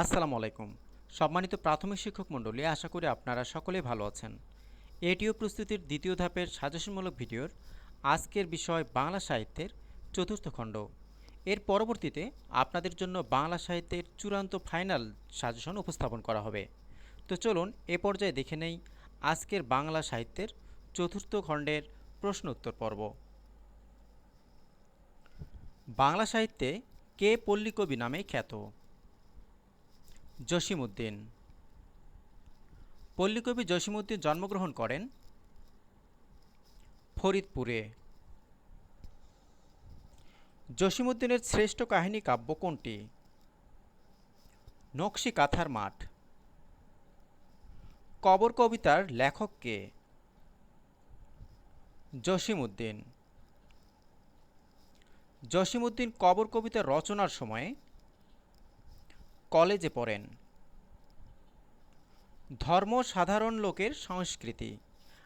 আসসালামু আলাইকুম। সম্মানিত প্রাথমিক শিক্ষক মণ্ডলী, আশা করি আপনারা সকলেই ভালো আছেন। এটিও প্রস্তুতির দ্বিতীয় ধাপের সাজেশনমূলক ভিডিওর আজকের বিষয় বাংলা সাহিত্যের চতুর্থ খণ্ড। এর পরবর্তীতে আপনাদের জন্য বাংলা সাহিত্যের চূড়ান্ত ফাইনাল সাজেশন উপস্থাপন করা হবে। তো চলুন এ পর্যায়ে দেখে নেই আজকের বাংলা সাহিত্যের চতুর্থ খণ্ডের প্রশ্ন উত্তর পর্ব। বাংলা সাহিত্যে কে পল্লী কবি নামে খ্যাত? জসিমউদ্দিন। পল্লীকবি জসিমউদ্দিন জন্মগ্রহণ করেন ফরিদপুরে। জসিমউদ্দিনের শ্রেষ্ঠ কাহিনী কাব্য কোনটি? নকশি কাথার মাঠ। কবর কবিতার লেখক কে? জসিমউদ্দিন। জসিমউদ্দিন কবর কবিতা রচনার সময়ে কলেজে পড়েন। ধর্ম সাধারণ লোকের সংস্কৃতি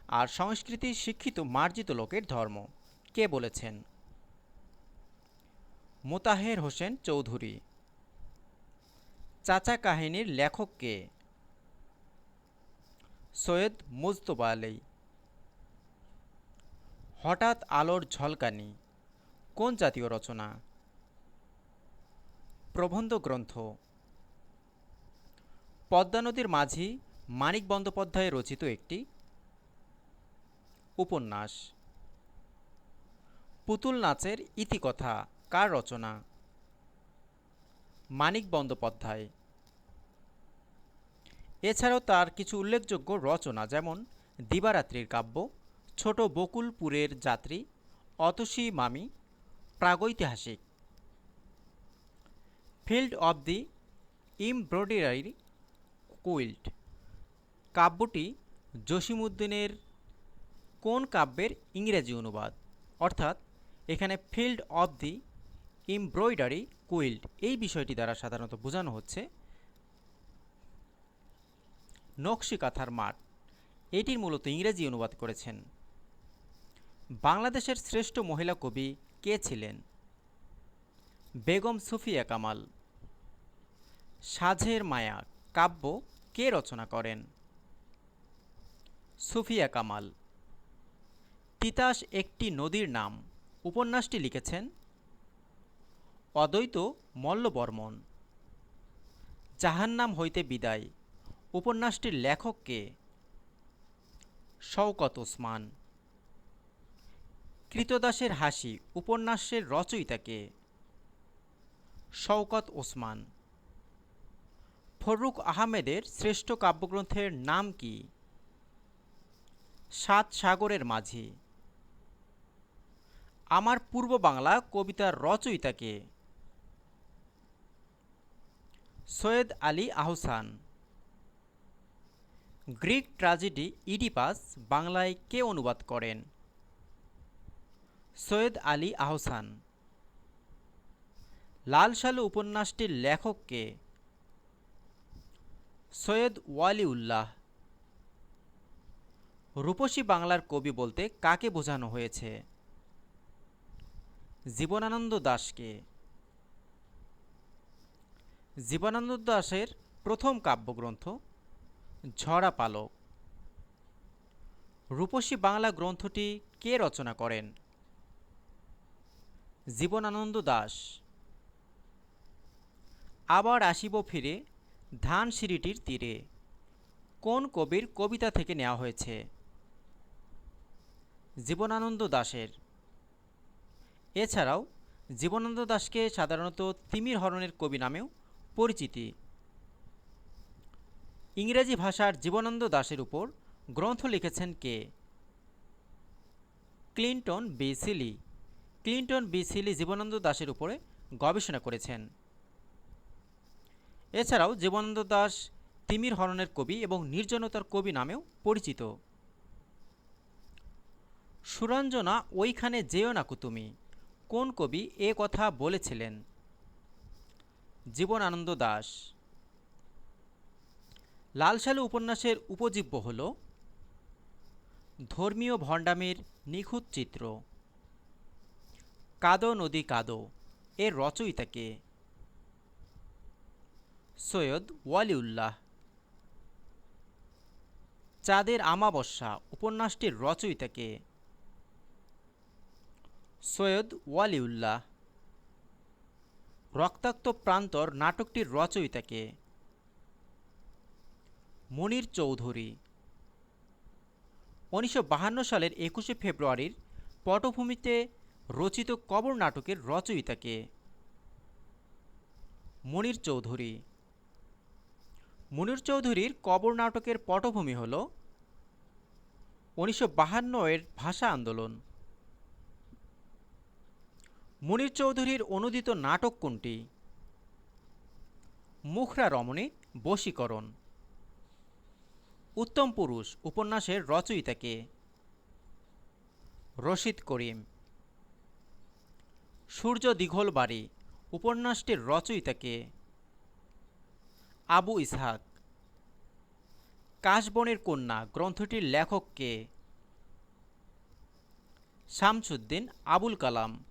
আর সংস্কৃতি শিক্ষিত মার্জিত লোকের ধর্ম। কে বলেছেন? মোতাহের হোসেন চৌধুরী। চাচা কাহিনীর লেখক কে? সৈয়দ মুজতবা আলী। হঠাৎ আলোর ঝলকানি, কোন জাতীয় রচনা? প্রবন্ধ গ্রন্থ। পদ্মা নদীর মাঝি মানিক বন্দ্যোপাধ্যায় রচিত একটি উপন্যাস। পুতুল নাচের ইতিকথা, কার রচনা? মানিক বন্দ্যোপাধ্যায়। এছাড়াও তার কিছু উল্লেখযোগ্য রচনা যেমন দিবারাত্রির কাব্য, ছোট বকুলপুরের যাত্রী, অতসী মামি, প্রাগৈতিহাসিক। Field of the embroidery quilt. কাব্যটি জসিমউদ্দিনের কোন কাব্যের ইংরেজি অনুবাদ? অর্থাৎ, এখানে field of the embroidery quilt এই বিষয়টি দ্বারা সাধারণত বোঝানো হচ্ছে। নকশি কাঁথার মাঠ, এটির মূলত ইংরেজি অনুবাদ করেছেন। বাংলাদেশের শ্রেষ্ঠ মহিলা কবি কে ছিলেন? বেগম সুফিয়া কামাল। সাঝের মায়া, কাব্য কে রচনা করেন? সুফিয়া কামাল। তিতাস একটি নদীর নাম। উপন্যাসটি লিখেছেন অদ্বৈত মল্লবর্মন। জাহান্নাম হইতে বিদায়। উপন্যাসটির লেখক কে? শওকত ওসমান। কৃতদাসের হাসি। উপন্যাসের রচয়িতা কে? শওকত ওসমান। ফররুখ আহমেদের শ্রেষ্ঠ কাব্যগ্রন্থের নাম কি? সাত সাগরের মাঝি। আমার পূর্ব বাংলা কবিতার রচয়িতাকে। Syed Ali Ahsan. Greek tragedy Oedipus বাংলায় কে অনুবাদ করেন? সৈয়দ আলী আহসান। লাল সালু উপন্যাসটির লেখক কে? সৈয়দ ওয়ালিউল্লাহ। রূপসী বাংলার কবি বলতে কাকে বোঝানো হয়েছে? জীবনানন্দ দাশকে। জীবনানন্দ দাশের প্রথম কাব্যগ্রন্থ ঝরা পালক। রূপসী বাংলা গ্রন্থটি কে রচনা করেন? জীবনানন্দ দাস আবার আসিব ফিরে ধান সিঁড়িটির তীরে। কোন কবির কবিতা থেকে নেওয়া হয়েছে? জীবনানন্দ দাশের। এছাড়াও, জীবনানন্দ দাশকে সাধারণত তিমির হরণের কবি নামেও পরিচিতি। ইংরেজি ভাষার জীবনানন্দ দাশের উপর গ্রন্থ লিখেছেন কে? Clinton B Seely. Clinton B Seely Jibanananda দাশের উপরে গবেষণা করেছেন। এছাড়াও জীবনানন্দ দাস তিমির হরণের কবি এবং নির্জনতার কবি নামেও পরিচিত। সুরঞ্জনা, ওইখানে যেও নাকু তুমি কোন কবি এ কথা বলেছিলেন? জীবনানন্দ দাস। লালসালু উপন্যাসের উপজীব্য হল, ধর্মীয় ভণ্ডামের নিখুঁত চিত্র কাদো নদী কাদো এর রচয়িতাকে সৈয়দ ওয়ালিউল্লাহ। চাঁদের আমাবস্যা উপন্যাসটির রচয়িতা কে সৈয়দ ওয়ালিউল্লাহ। রক্তাক্ত প্রান্তর নাটকটির রচয়িতা কে মনির চৌধুরী। উনিশশো সালের একুশে ফেব্রুয়ারির পটভূমিতে রচিত কবর নাটকের রচয়িতা কে মনির চৌধুরী। মনির চৌধুরীর কবর নাটকের পটভূমি হল উনিশশো এর ভাষা আন্দোলন। মনির চৌধুরীর অনুদিত নাটক কোনটি? মুখরা রমণী, বশীকরণ। উত্তম পুরুষ, উপন্যাসের রচয়িতা কে? রশিদ করিম। সূর্য দীঘল বাড়ি, উপন্যাসটির রচয়িতা কে? আবু ইসহাক। কাশবনের কন্যা, গ্রন্থটির লেখক কে? শামসুদ্দিন আবুল কালাম।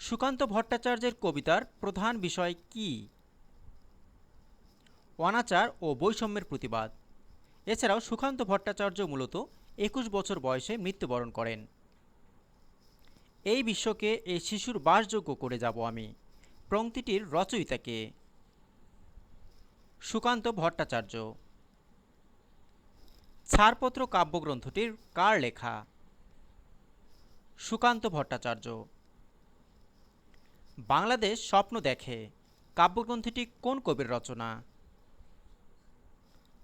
সুকান্ত ভট্টাচার্যের কবিতার প্রধান বিষয় কি? অনাচার ও বৈষম্যের প্রতিবাদ। এছাড়াও সুকান্ত ভট্টাচার্য মূলত একুশ বছর বয়সে মৃত্যুবরণ করেন। এই বিশ্বকে এই শিশুর বাসযোগ্য করে যাব আমি। পংক্তিটির রচয়িতাকে সুকান্ত ভট্টাচার্য। ছাড়পত্র কাব্যগ্রন্থটির কার লেখা? সুকান্ত ভট্টাচার্য। বাংলাদেশ স্বপ্ন দেখে, কাব্যগ্রন্থটি কোন কবির রচনা?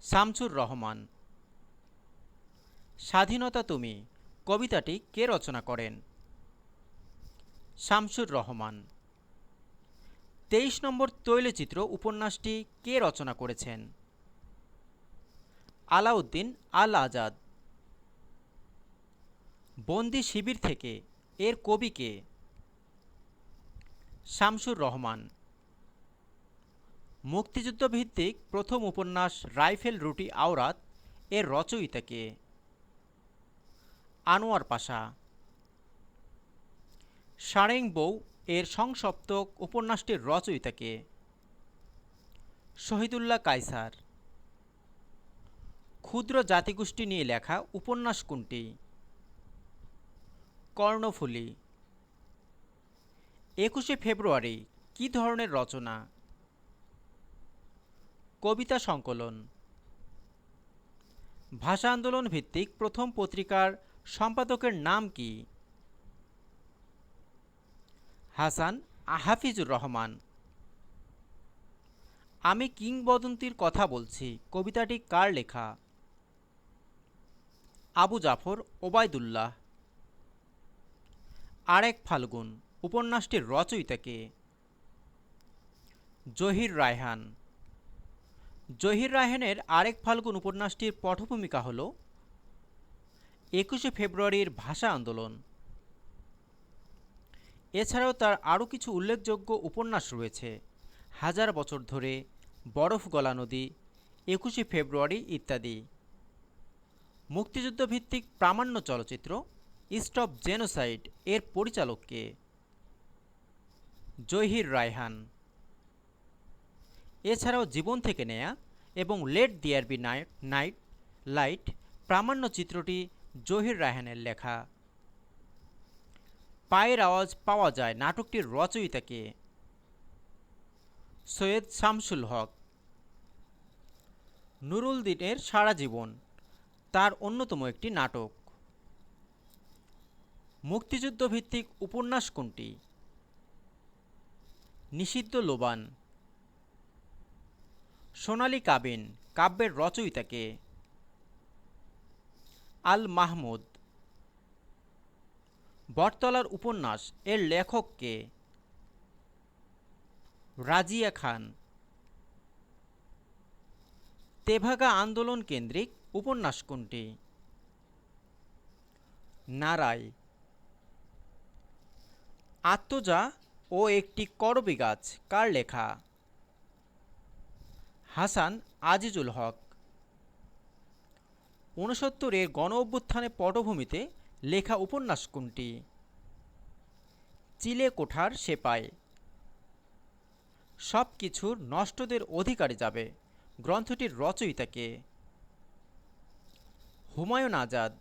শামসুর রহমান। স্বাধীনতা তুমি, কবিতাটি কে রচনা করেন? শামসুর রহমান। তেইশ নম্বর তৈলচিত্র উপন্যাসটি কে রচনা করেছেন? আলাউদ্দিন আল আজাদ। বন্দি শিবির থেকে এর কবি কে? শামসুর রহমান। মুক্তিযুদ্ধ ভিত্তিক প্রথম উপন্যাস রাইফেল রুটি আওরাত এর রচয়িতা কে? আনোয়ার পাশা। সারেং বউ এর সংসপ্তক উপন্যাসটির রচয়িতা কে শহীদুল্লাহ কায়সার। ক্ষুদ্র জাতিগোষ্ঠী নিয়ে লেখা উপন্যাস কোনটি? কর্ণফুলী। একুশে ফেব্রুয়ারি, কী ধরনের রচনা? কবিতা সংকলন। ভাষা আন্দোলন ভিত্তিক প্রথম পত্রিকার সম্পাদকের নাম কি? হাসান হাফিজুর রহমান। আমি কিংবদন্তির কথা বলছি, কবিতাটি কার লেখা? আবু জাফর ওবায়দুল্লাহ। আরেক ফাল্গুন, উপন্যাসটির রচয়িতা কে? জহির রায়হান। জহির রায়হানের আরেক ফাল্গুন উপন্যাসটির পটভূমিকা হল, একুশে ফেব্রুয়ারির ভাষা আন্দোলন। এছাড়াও তার আরও কিছু উল্লেখযোগ্য উপন্যাস রয়েছে। হাজার বছর ধরে বরফ গলা নদী, একুশে ফেব্রুয়ারি ইত্যাদি। মুক্তিযুদ্ধভিত্তিক প্রামাণ্য চলচ্চিত্র স্টপ জেনোসাইড এর পরিচালককে। জহির রায়হান। এছাড়াও জীবন থেকে নেয়া এবং লেট দিয়ার বি নাইট নাইট লাইট প্রামাণ্য চিত্রটি জহির রায়হানের লেখা। পায়ের আওয়াজ পাওয়া যায় নাটকটির রচয়িতাকে। সৈয়দ শামসুল হক। নুরুল দিনের সারা জীবন তার অন্যতম একটি নাটক। মুক্তিযুদ্ধ ভিত্তিক উপন্যাস কোনটি? নিষিদ্ধ লোবান। সোনালি কাবিন কাব্যের রচয়িতাকে। আল মাহমুদ। বটতলার উপন্যাস এর লেখককে রাজিয়া খান। তেভাগা আন্দোলন কেন্দ্রিক উপন্যাস কোনটি? নারায়। আত্মজা ও একটি করবি গাছ, কার লেখা? হাসান আজিজুল হক। ঊনসত্তরের গণ অভ্যুত্থানে পটভূমিতে লেখা উপন্যাস কোনটি? চিলে কোঠার সেপাই। সব কিছুর নষ্টদের অধিকারে যাবে। গ্রন্থটির রচয়িতা কে? হুমায়ুন আজাদ।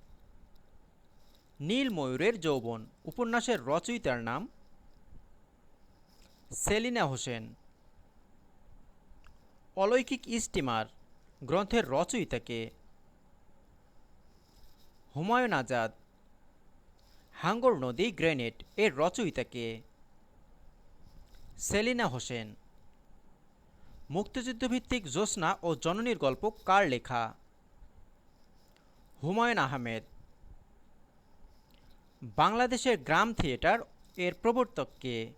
নীল ময়ূরের যৌবন। উপন্যাসের রচয়িতার নাম সেলিনা হোসেন। অলৌকিক স্টিমার গ্রন্থের রচয়িতা কে? হুমায়ুন আজাদ। হাঙ্গর নদী গ্রেনেড এর রচয়িতা কে সেলিনা হোসেন। মুক্তিযুদ্ধভিত্তিক জ্যোৎস্না ও জননীর গল্প কার লেখা? হুমায়ুন আহমেদ। বাংলাদেশের গ্রাম থিয়েটার এর প্রবর্তক কে?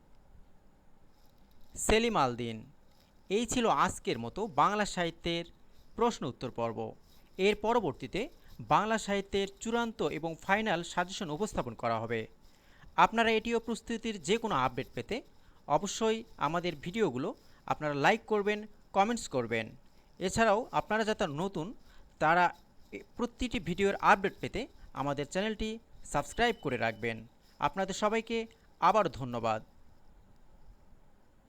সেলিম আলদিন। এই ছিল আজকের মতো বাংলা সাহিত্যের প্রশ্ন উত্তর পর্ব। এর পরবর্তীতে বাংলা সাহিত্যের চূড়ান্ত এবং ফাইনাল সাজেশন উপস্থাপন করা হবে। আপনারা এটিও প্রস্তুতির যে কোনো আপডেট পেতে অবশ্যই আমাদের ভিডিওগুলো আপনারা লাইক করবেন, কমেন্টস করবেন। এছাড়াও আপনারা যারা নতুন, তারা প্রতিটি ভিডিওর আপডেট পেতে আমাদের চ্যানেলটি সাবস্ক্রাইব করে রাখবেন। আপনাদের সবাইকে আবার ধন্যবাদ।